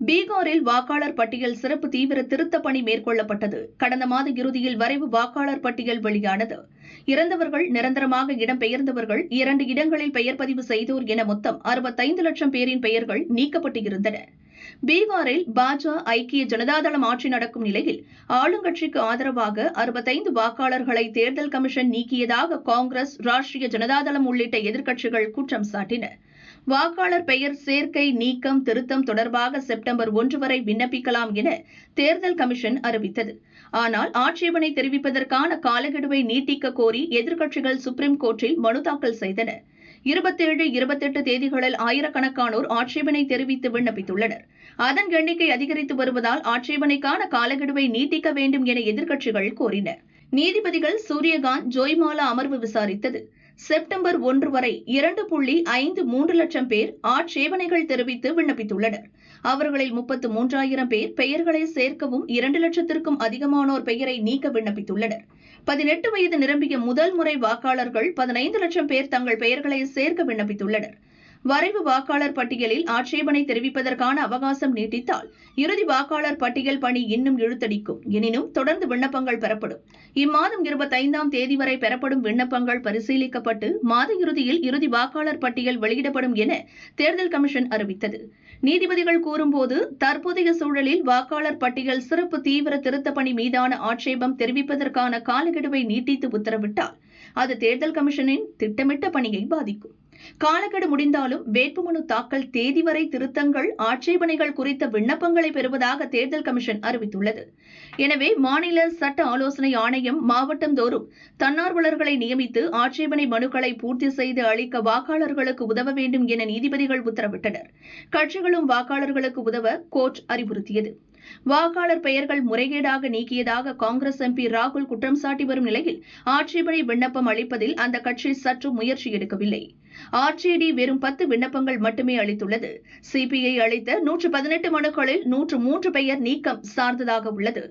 பீகாரில் வாக்காளர் பட்டியல் சிறப்பு தீவிர திருத்தப் பணி மேற்கொள்ளப்பட்டது. கடந்த மாத இறுதியில் வரைவு வாக்காளர் பட்டியல் வெளியானது. இறந்தவர்கள் நிரந்தரமாக இடம்பெயர்ந்தவர்கள் இரண்டு இடங்களில் பெயர் பதிவு செய்தோர் என மொத்தம் அறுபத்தைந்து லட்சம் பேரின் பெயர்கள் நீக்கப்பட்டு இருந்தன பீகாரில் பாஜ ஐக்கிய ஜனதாதளம் ஆட்சி நடக்கும் நிலையில் ஆளுங்கட்சிக்கு ஆதரவாக அறுபத்தைந்து வாக்காளர்களை தேர்தல் கமிஷன் நீக்கியதாக காங்கிரஸ் ராஷ்டிரிய ஜனதாதளம் உள்ளிட்ட எதிர்க்கட்சிகள் குற்றம் சாட்டின. வாக்காளர் பெயர் சேர்க்கை நீக்கம் திருத்தம் தொடர்பாக செப்டம்பர் ஒன்று வரை விண்ணப்பிக்கலாம் என தேர்தல் கமிஷன் அறிவித்தது. ஆனால் ஆட்சேபனை தெரிவிப்பதற்கான காலக்கெடுவை நீட்டிக்க கோரி எதிர்க்கட்சிகள் சுப்ரீம் கோர்ட்டில் மனு தாக்கல் செய்தன. இருபத்தேழு இருபத்தெட்டு தேதிகளில் ஆயிரக்கணக்கானோர் ஆட்சேபனை தெரிவித்து விண்ணப்பித்துள்ளனர். அதன் எண்ணிக்கை அதிகரித்து வருவதால் ஆட்சேபனைக்கான காலக்கெடுவை நீட்டிக்க வேண்டும் என எதிர்க்கட்சிகள் கோரின. நீதிபதிகள் சூரியகாந்த் ஜோய்மாலா அமர்வு விசாரித்தது. செப்டம்பர் ஒன்று வரை இரண்டு புள்ளி ஐந்து மூன்று லட்சம் பேர் ஆட்சேபனைகள் தெரிவித்து விண்ணப்பித்துள்ளனர். அவர்களில் முப்பத்து மூன்றாயிரம் பேர் பெயர்களை சேர்க்கவும் இரண்டு லட்சத்திற்கும் அதிகமானோர் பெயரை நீக்க விண்ணப்பித்துள்ளனர். பதினெட்டு வயது நிரம்பிய முதல் முறை வாக்காளர்கள் பதினைந்து லட்சம் பேர் தங்கள் பெயர்களை சேர்க்க விண்ணப்பித்துள்ளனர். வரைவு வாக்காளர் பட்டியலில் ஆட்சேபனை தெரிவிப்பதற்கான அவகாசம் நீட்டித்தால் இறுதி வாக்காளர் பட்டியல் பணி இன்னும் இழுத்தடிக்கும். எனினும் தொடர்ந்து விண்ணப்பங்கள் பெறப்படும். இம்மாதம் இருபத்தைந்தாம் தேதி வரை பெறப்படும் விண்ணப்பங்கள் பரிசீலிக்கப்பட்டு மாத இறுதியில் இறுதி வாக்காளர் பட்டியல் வெளியிடப்படும் என தேர்தல் கமிஷன் அறிவித்தது. நீதிபதிகள் கூறும்போது தற்போதைய சூழலில் வாக்காளர் பட்டியல் சிறப்பு தீவிர திருத்தப் பணி மீதான ஆட்சேபம் தெரிவிப்பதற்கான காலக்கெடுவை நீட்டித்து உத்தரவிட்டால் அது தேர்தல் கமிஷனின் திட்டமிட்ட பணியை பாதிக்கும். காலக்கெடு முடிந்தாலும் வேட்புமனு தாக்கல் தேதி வரை திருத்தங்கள் ஆட்சேபனைகள் குறித்த விண்ணப்பங்களை பெறுவதாக தேர்தல் கமிஷன் அறிவித்துள்ளது. எனவே மாநில சட்ட ஆலோசனை ஆணையம் மாவட்டந்தோறும் தன்னார்வலர்களை நியமித்து ஆட்சேபனை மனுக்களை பூர்த்தி செய்து அளிக்க வாக்காளர்களுக்கு உதவ வேண்டும் என நீதிபதிகள் உத்தரவிட்டனர். கட்சிகளும் வாக்காளர்களுக்கு உதவ கோர்ட் அறிவுறுத்தியது. வாக்காளர் பெயர்கள் முறைகேடாக நீக்கியதாக காங்கிரஸ் எம்பி ராகுல் குற்றம் சாட்டி வரும் நிலையில் ஆட்சேபனை விண்ணப்பம் அளிப்பதில் அந்த கட்சி சற்று முயற்சி எடுக்கவில்லை. ஆர்ஜேடி வெறும் பத்து விண்ணப்பங்கள் மட்டுமே அளித்துள்ளது. சிபிஐ அளித்த நூற்று பதினெட்டு மனுக்களில் நூற்று மூன்று பெயர் நீக்கம் சார்ந்ததாக உள்ளது.